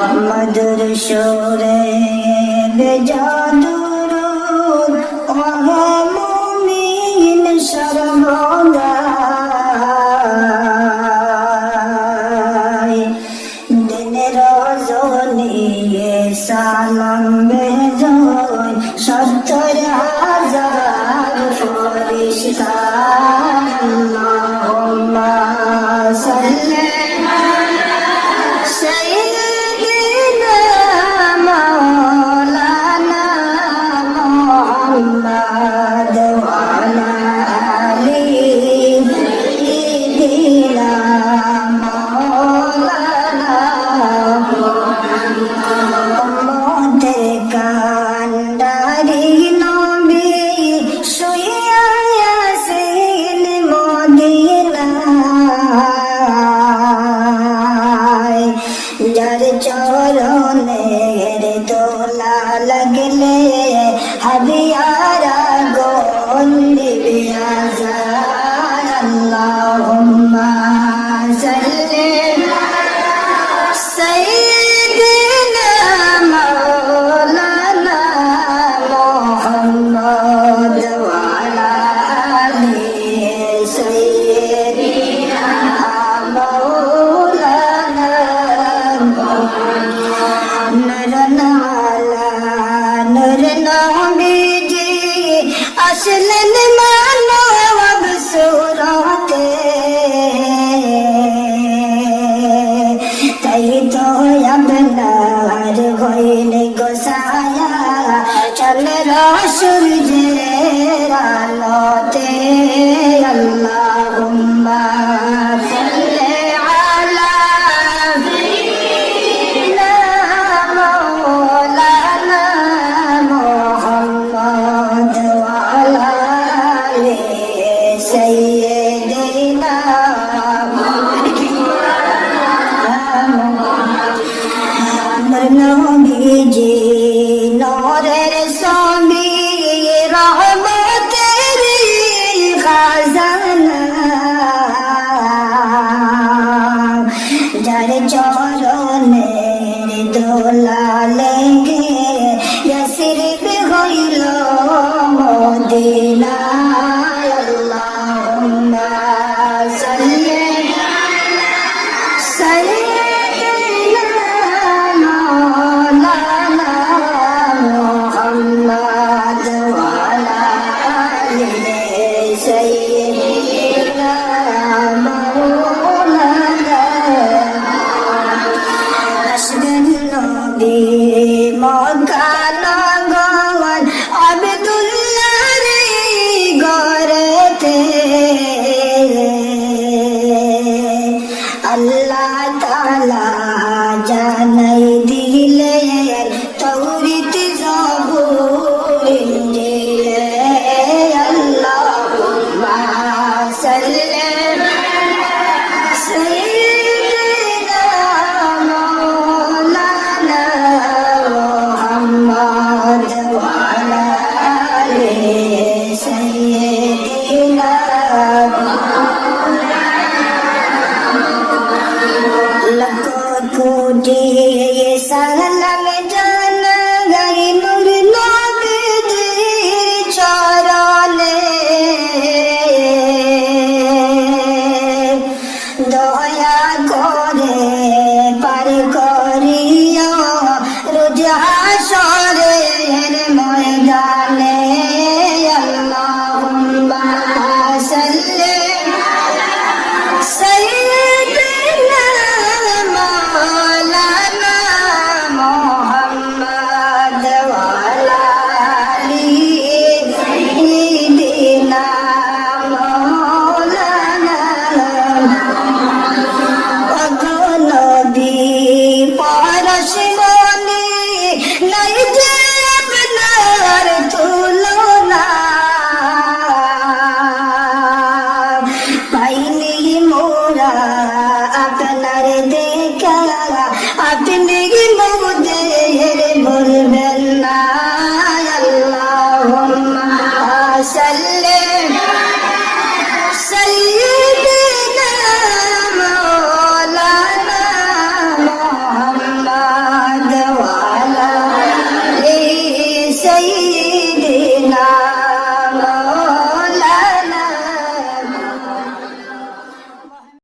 মোহাম্মদ সুরে বেজাদু lonely. গোসায়া চলে রসুল জেরা লতে আল্লাহ। যে নরের সঙ্গে রহমতের খাজানা। যার চরণের দোলা লেগে ইয়ে সিরিপ হইল মদিনা। আবদুল্লাহ রে গরতে আল্লাহ তালা জানাই मुझे ये सारा